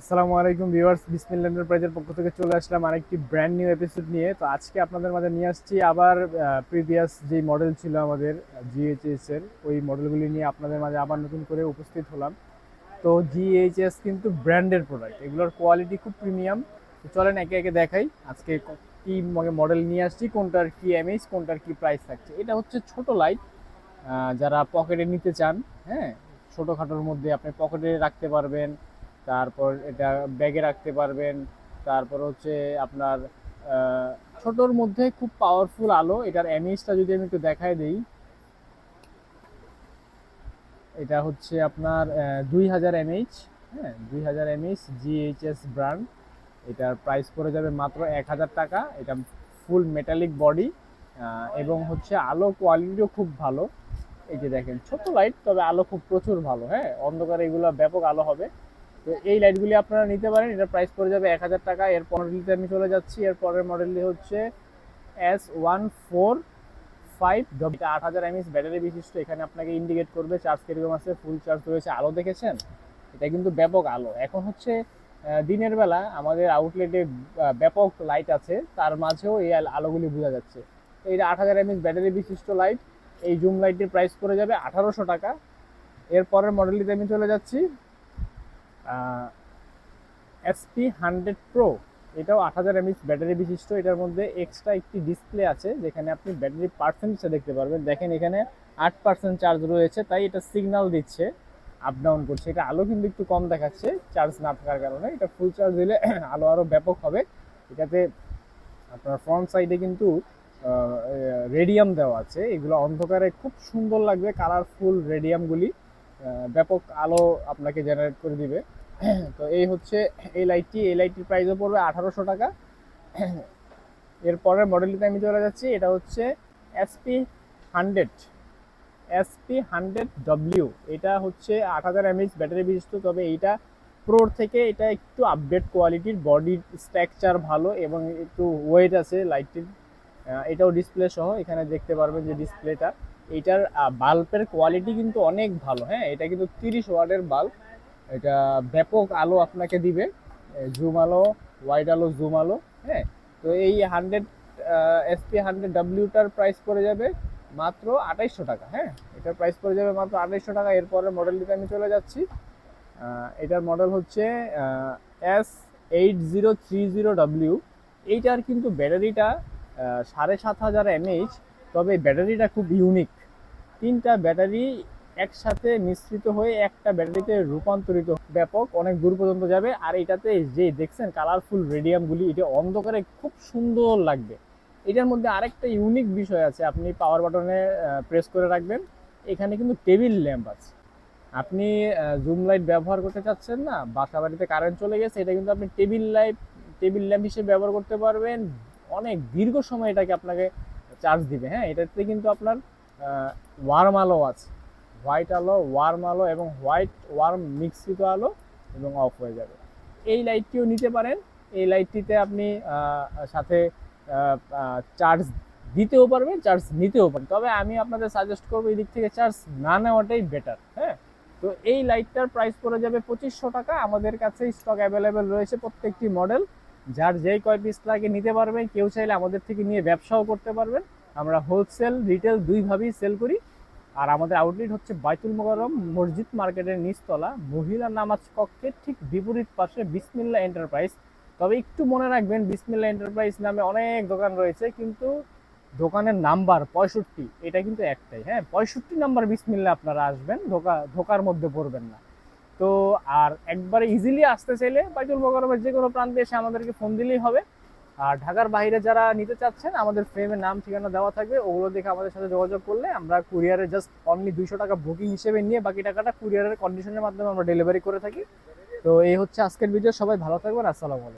আসসালামু আলাইকুম ভিউয়ার্স বিসমিল এন্টারপ্রাইজের পক্ষ থেকে চলে আসলাম আরেকটি ব্র্যান্ড নিউ এপিসোড নিয়ে। তো আজকে আপনাদের মাঝে নিয়ে আসছি আবার প্রিভিয়াস যে মডেল ছিল আমাদের জিএইচএস এর, ওই মডেলগুলি নিয়ে আপনাদের মাঝে আবার নতুন করে উপস্থিত হলাম। তো জিএইচএস কিন্তু ব্র্যান্ডের প্রোডাক্ট এগুলোর কোয়ালিটি খুব প্রিমিয়াম তো চলেন একে একে দেখাই, আজকে ক- মডেল নিয়ে আসছি, কোনটার কি এমএইচ কোনটার কি প্রাইস থাকছে। এটা হচ্ছে ছোট লাইট যারা পকেটে নিতে চান হ্যাঁ ছোটোখাটোর মধ্যে আপনি পকেটে রাখতে পারবেন। তারপর এটা ব্যাগে রাখতে পারবেন। তারপর হচ্ছে আপনার ছোটোর মধ্যে খুব পাওয়ারফুল আলো। এটার এমএইচটা যদি আমি একটু দেখায় দিই। এটা হচ্ছে আপনার দুই হাজার এমএইচ হ্যাঁ দুই হাজার এমএইচ জিএইচএস ব্র্যান্ড এটার প্রাইস পড়ে যাবে মাত্র এক হাজার টাকা। এটা ফুল মেটালিক বডি এবং হচ্ছে আলো কোয়ালিটিও খুব ভালো। এই যে দেখেন, ছোট লাইট তবে আলো খুব প্রচুর ভালো হ্যাঁ। অন্ধকারে এগুলো ব্যাপক আলো হবে। তো এই লাইটগুলি আপনারা নিতে পারেন। এটার প্রাইস পড়ে যাবে এক হাজার টাকা। এর মডেলটিতে আমি চলে যাচ্ছি। এর পরের মডেলটি হচ্ছে এস ওয়ান ফোর ফাইভ এটা আট হাজার এমএস ব্যাটারি বিশিষ্ট। এখানে আপনাকে ইন্ডিকেট করবে চার্জ কীরকম আছে ফুল চার্জ রয়েছে। আলো দেখেছেন? এটা কিন্তু ব্যাপক আলো। এখন হচ্ছে দিনের বেলা আমাদের আউটলেটে ব্যাপক লাইট আছে। তার মাঝেও এই আলোগুলি বোঝা যাচ্ছে। তো এটা আট হাজার এমএস ব্যাটারি বিশিষ্ট লাইট এই জুম লাইটের প্রাইস পড়ে যাবে আঠারোশো টাকা। এর পরের মডেলটিতে আমি চলে যাচ্ছি। এসপি হান্ড্রেড প্রো এটাও আট হাজার এমএস ব্যাটারি বিশিষ্ট। এটার মধ্যে এক্সট্রা একটি ডিসপ্লে আছে, যেখানে আপনি ব্যাটারি পার্সেন্টেজটা দেখতে পারবেন। দেখেন এখানে আট পার্সেন্ট চার্জ রয়েছে, তাই এটা সিগন্যাল দিচ্ছে আপ ডাউন করছে। এটা আলো কিন্তু একটু কম দেখাচ্ছে চার্জ না থাকার কারণে। এটা ফুল চার্জ দিলে আলো আরও ব্যাপক হবে। এটাতে আপনার ফ্রন্ট সাইডে কিন্তু রেডিয়াম দেওয়া আছে। এগুলো অন্ধকারে খুব সুন্দর লাগবে কালারফুল রেডিয়ামগুলি ব্যাপক আলো আপনাকে জেনারেট করে দিবে। তো এই হচ্ছে এই লাইটটি এই লাইটটির প্রাইসও পড়বে আঠারোশো টাকা। এরপরের মডেলটিতে আমি চলে যাচ্ছি, এটা হচ্ছে SP hundred SP hundred W এটা হচ্ছে আট হাজার এমএইচ ব্যাটারি বিশিষ্ট তবে এইটা প্রোর থেকে এটা একটু আপডেট কোয়ালিটির বডির স্ট্রাকচার ভালো এবং একটু ওয়েট আছে লাইটটির এটাও ডিসপ্লে সহ, এখানে দেখতে পারবেন যে ডিসপ্লেটা এইটার বাল্বের কোয়ালিটি কিন্তু অনেক ভালো হ্যাঁ? এটা কিন্তু তিরিশ ওয়ার্ডের বাল্ব। এটা ব্যাপক আলো আপনাকে দিবে। জুম আলো ওয়াইড আলো জুম আলো হ্যাঁ? তো এই হান্ড্রেড এসপি হান্ড্রেড ডাব্লিউটার প্রাইস পড়ে যাবে মাত্র আঠাইশশো টাকা হ্যাঁ? এটার প্রাইস পড়ে যাবে মাত্র আঠাইশশো টাকা। এরপরে মডেলটিতে আমি চলে যাচ্ছি। এটার মডেল হচ্ছে S eight zero three zero W এইটার কিন্তু ব্যাটারিটা সাড়ে সাত হাজার এমএইচ তবে ব্যাটারিটা খুব ইউনিক তিনটা ব্যাটারি একসাথে মিশ্রিত হয়ে একটা ব্যাটারিতে রূপান্তরিত। ব্যাপক অনেক দূর পর্যন্ত যাবে, আর এটাতে যে দেখছেন কালারফুল রেডিয়ামগুলি এটা অন্ধকারে খুব সুন্দর লাগবে। এটার মধ্যে আরেকটা ইউনিক বিষয় আছে, আপনি পাওয়ার বাটনে প্রেস করে রাখবেন। এখানে কিন্তু টেবিল ল্যাম্প আছে। আপনি জুম লাইট ব্যবহার করতে চাচ্ছেন না বাসা বাড়িতে কারেন্ট চলে গেছে, এটা কিন্তু আপনি টেবিল লাইট টেবিল ল্যাম্প হিসেবে ব্যবহার করতে পারবেন। অনেক দীর্ঘ সময় এটাকে আপনাকে চার্জ দিবে হ্যাঁ? এটাতে কিন্তু আপনার ওয়ার্ম আলো আছে। হোয়াইট আলো ওয়ার্ম আলো এবং হোয়াইট ওয়ার্ম মিশ্রিত আলো এবং অফ হয়ে যাবে। এই লাইটটিও নিতে পারেন। এই লাইটটিতে আপনি সাথে চার্জ দিতেও পারবেন চার্জ নিতেও পারবেন। তবে আমি আপনাদের সাজেস্ট করব এই দিক থেকে চার্জ না নেওয়াটাই বেটার হ্যাঁ? তো এই লাইটটার প্রাইস পড়ে যাবে পঁচিশশো টাকা। আমাদের কাছে স্টক অ্যাভেলেবেল রয়েছে প্রত্যেকটি মডেল যার যেই কয় পিস লাগে নিতে পারবেন। কেউ চাইলে আমাদের থেকে নিয়ে ব্যবসাও করতে পারবেন। আমরা হোলসেল রিটেল দুইভাবেই সেল করি। আর আমাদের আউটলেট হচ্ছে বাইতুল মোকাররম মসজিদ মার্কেটের নিচতলা। মহিলা নামাজ কক্ষের ঠিক বিপরীত পাশে বিসমিল্লা এন্টারপ্রাইজ তবে একটু মনে রাখবেন বিসমিল্লা এন্টারপ্রাইজ নামে অনেক দোকান রয়েছে, কিন্তু দোকানের নাম্বার পঁয়ষট্টি, এটা কিন্তু একটাই। হ্যাঁ পঁয়ষট্টি নাম্বার বিসমিল্লা আপনারা আসবেন, ধোকা, ধোকার মধ্যে পড়বেন না। তো আর একবারে ইজিলি আসতে চাইলে বাইতুল মোকাররমের যে কোনো প্রান্তে এসে আমাদেরকে ফোন দিলেই হবে। আর ঢাকার বাইরে যারা নিতে চাচ্ছেন, আমাদের ফ্রেমের নাম, ঠিকানা দেওয়া থাকবে, ওগুলো দেখে আমাদের সাথে যোগাযোগ করলে আমরা কুরিয়ারে জাস্ট অনলি দুইশো টাকা বুকিং হিসেবে নিয়ে বাকি টাকাটা কুরিয়ারের কন্ডিশনের মাধ্যমে আমরা ডেলিভারি করে থাকি। তো এই হচ্ছে আজকের ভিডিও সবাই ভালো থাকবেন, আসসালামু আলাইকুম।